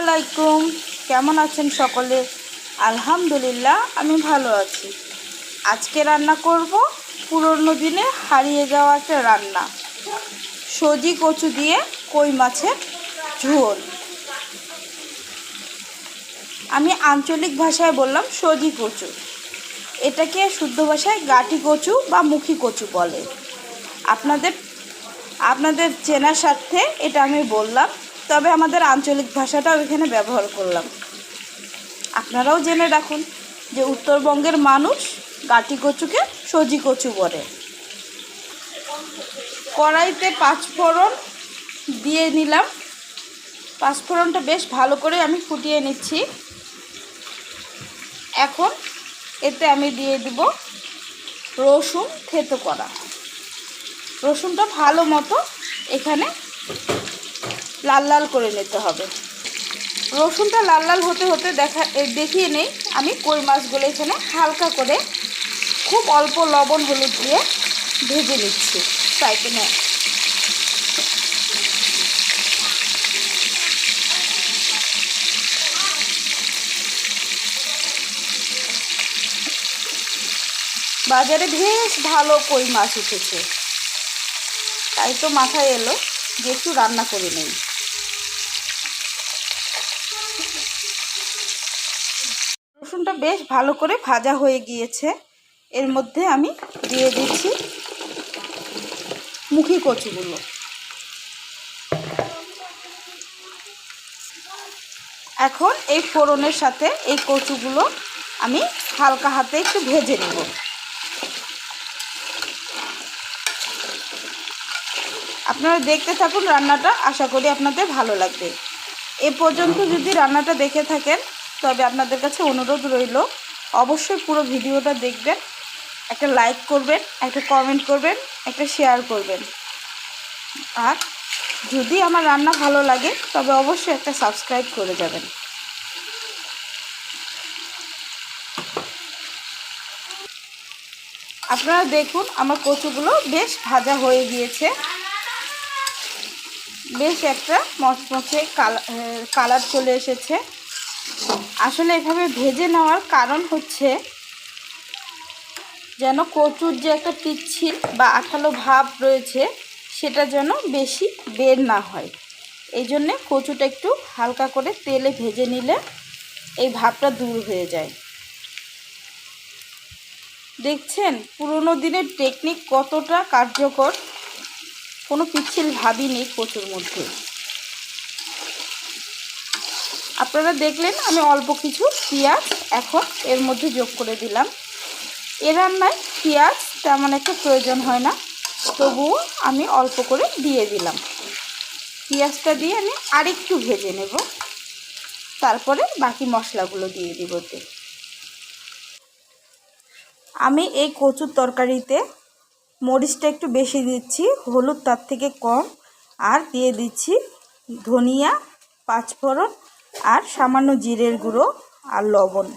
আলাইকুম। কেমন আছেন সকলে? আলহামদুলিল্লাহ, আমি ভালো আছি। আজকে রান্না করব পুরনো দিনে হারিয়ে যাওয়া একটা রান্না। সজি কচু দিয়ে কই মাছের ঝোল। আমি আঞ্চলিক ভাষায় বললাম সজি কচু। এটাকে শুদ্ধ ভাষায় গাটি কচু বা মুখী কচু বলে। আপনাদের আপনাদের চেনার স্বার্থে এটা আমি বললাম। তবে আমাদের আঞ্চলিক ভাষাটাও এখানে ব্যবহার করলাম। আপনারাও জেনে রাখুন যে উত্তরবঙ্গের মানুষ গাটি কচুকে সজি কচু বলে। কড়াইতে পাঁচফোড়ন দিয়ে নিলাম। পাঁচফোড়নটা বেশ ভালো করে আমি ফুটিয়ে নিচ্ছি। এখন এতে আমি দিয়ে দিব রসুন থেতো করা। রসুনটা ভালো মতো এখানে লাল লাল করে নিতে হবে। রসুনটা লাল লাল হতে হতে দেখা দেখিয়ে নেই। আমি কই মাছগুলো এখানে হালকা করে খুব অল্প লবণ হলুদ দিয়ে ভেজে নিচ্ছি। ফ্রাই প্যানে বাজারে বেশ ভালো কই মাছ উঠেছে। তাই তো মাথায় এলো যে একটু রান্না করে নেই রসুনটা বেশ ভালো করে ভাজা হয়ে গিয়েছে। এর মধ্যে আমি দিয়ে দিচ্ছি মুখি কচুগুলো। এখন এই ফোড়নের সাথে এই কচুগুলো আমি হালকা হাতে একটু ভেজে নেব। আপনারা দেখতে থাকুন রান্নাটা, আশা করি আপনাদের ভালো লাগবে। এ পর্যন্ত যদি রান্নাটা দেখে থাকেন তবে আপনাদের কাছে অনুরোধ রইল, অবশ্যই পুরো ভিডিওটা দেখবেন, একটা লাইক করবেন, একটা কমেন্ট করবেন, একটা শেয়ার করবেন। আর যদি আমার রান্না ভালো লাগে, তবে অবশ্যই একটা সাবস্ক্রাইব করে যাবেন। আপনারা দেখুন, আমার কচুগুলো বেশ ভাজা হয়ে গিয়েছে। বেশ একটা মচমচে কালার চলে এসেছে। আসলে এভাবে ভেজে নেওয়ার কারণ হচ্ছে যেন কচুর যে একটা পিচ্ছিল বা আঠালো ভাব রয়েছে, সেটা যেন বেশি বের না হয়। এই জন্যে কচুটা একটু হালকা করে তেলে ভেজে নিলে এই ভাবটা দূর হয়ে যায়। দেখছেন, পুরনো দিনের টেকনিক কতটা কার্যকর? কোনো পিচ্ছিল ভাবই নেই কচুর মধ্যে। আপনারা দেখলেন আমি অল্প কিছু পেঁয়াজ এখন এর মধ্যে যোগ করে দিলাম। এ রান্নায় পেঁয়াজ তেমন একটা প্রয়োজন হয় না, তবুও আমি অল্প করে দিয়ে দিলাম। পেঁয়াজটা দিয়ে আমি আরেকটু ভেজে নেব, তারপরে বাকি মশলাগুলো দিয়ে দিব আমি এই কচুর তরকারিতে মরিচটা একটু বেশি দিচ্ছি, হলুদ তার থেকে কম, আর দিয়ে দিচ্ছি ধনিয়া, পাঁচফোড়ন আর সামান্য জিরের গুঁড়ো আর লবণ।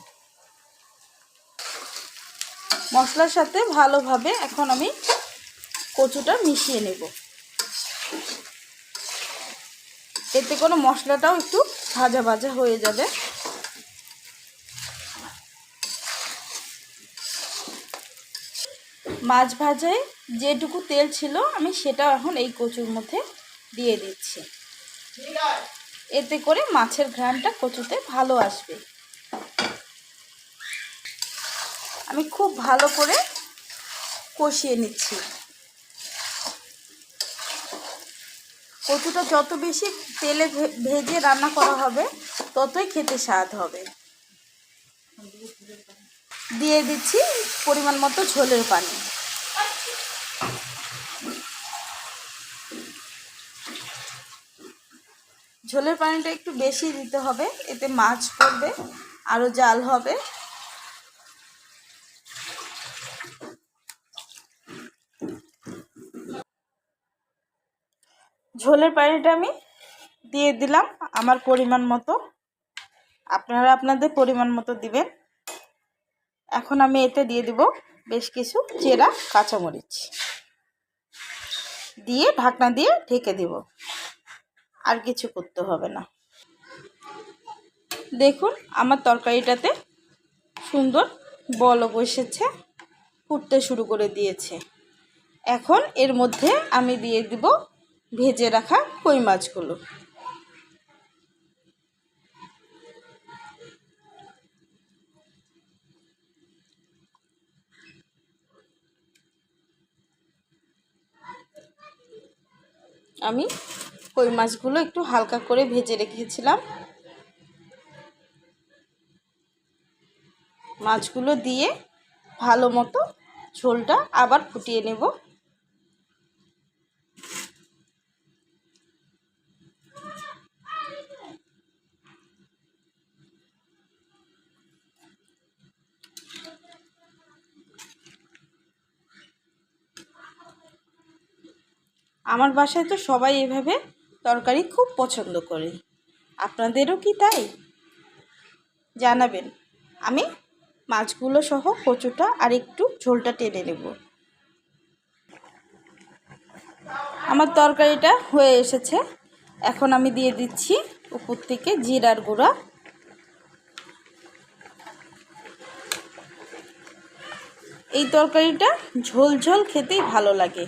মশলার সাথে ভালোভাবে এখন আমি কচুটা মিশিয়ে নেব। এতে কোনো মশলাটাও একটু ভাজা ভাজা হয়ে যাবে। মাছ ভাজায় যেটুকু তেল ছিল, আমি সেটাও এখন এই কচুর মধ্যে দিয়ে দিচ্ছি। এতে করে মাছের ঘ্রাণটা কচুতে ভালো আসবে। আমি খুব ভালো করে কষিয়ে নিচ্ছি। কচুটা যত বেশি তেলে ভেজে রান্না করা হবে, ততই খেতে স্বাদ হবে। দিয়ে দিচ্ছি পরিমাণ মতো ঝোলের পানি। ঝোলের পানিটা একটু বেশি দিতে হবে, এতে মাছ পড়বে আরও জাল হবে। ঝোলের পানিটা আমি দিয়ে দিলাম আমার পরিমাণ মতো। আপনারা আপনাদের পরিমাণ মতো দিবেন। এখন আমি এতে দিয়ে দিব বেশ কিছু চেরা, কাঁচামরিচ। দিয়ে ঢাকনা দিয়ে ঢেকে দিব। আর কিছু করতে হবে না। দেখুন, আমার তরকারিটাতে সুন্দর বলক বসেছে ফুটতে শুরু করে দিয়েছে। এখন এর মধ্যে আমি দিয়ে দিব ভেজে রাখা কই মাছগুলো। আমি কই মাছগুলো একটু হালকা করে ভেজে রেখেছিলাম। মাছগুলো দিয়ে ভালো মতো ঝোলটা আবার ফুটিয়ে নেব। আমার বাসায় তো সবাই এভাবে তরকারি খুব পছন্দ করে। আপনাদেরও কি তাই? জানাবেন। আমি মাছগুলো সহ কচুটা আর একটু ঝোলটা টেনে নেব। আমার তরকারিটা হয়ে এসেছে। এখন আমি দিয়ে দিচ্ছি উপর থেকে জিরার গুঁড়া। এই তরকারিটা ঝোল ঝোল খেতেই ভালো লাগে।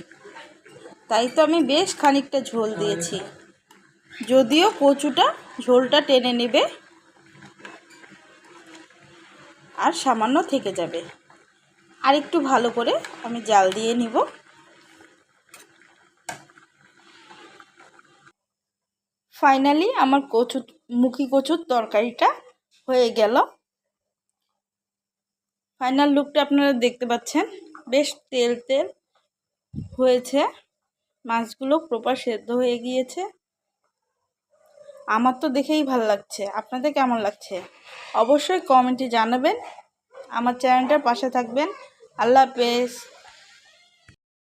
তাই তো আমি বেশ খানিকটা ঝোল দিয়েছি। যদিও কচুটা ঝোলটা টেনে নেবে আর সামান্য থেকে যাবে। আর একটু ভালো করে আমি জাল দিয়ে নিব। ফাইনালি আমার কচু, মুখি কচুর তরকারিটা হয়ে গেল। ফাইনাল লুকটা আপনারা দেখতে পাচ্ছেন, বেশ তেল তেল হয়েছে। মাছগুলো প্রপার সেদ্ধ হয়ে গিয়েছে। আমার তো দেখেই ভালো লাগছে। আপনাদের কেমন লাগছে? অবশ্যই কমেন্টে জানাবেন। আমার চ্যানেলটার পাশে থাকবেন। আল্লাহ হাফেজ।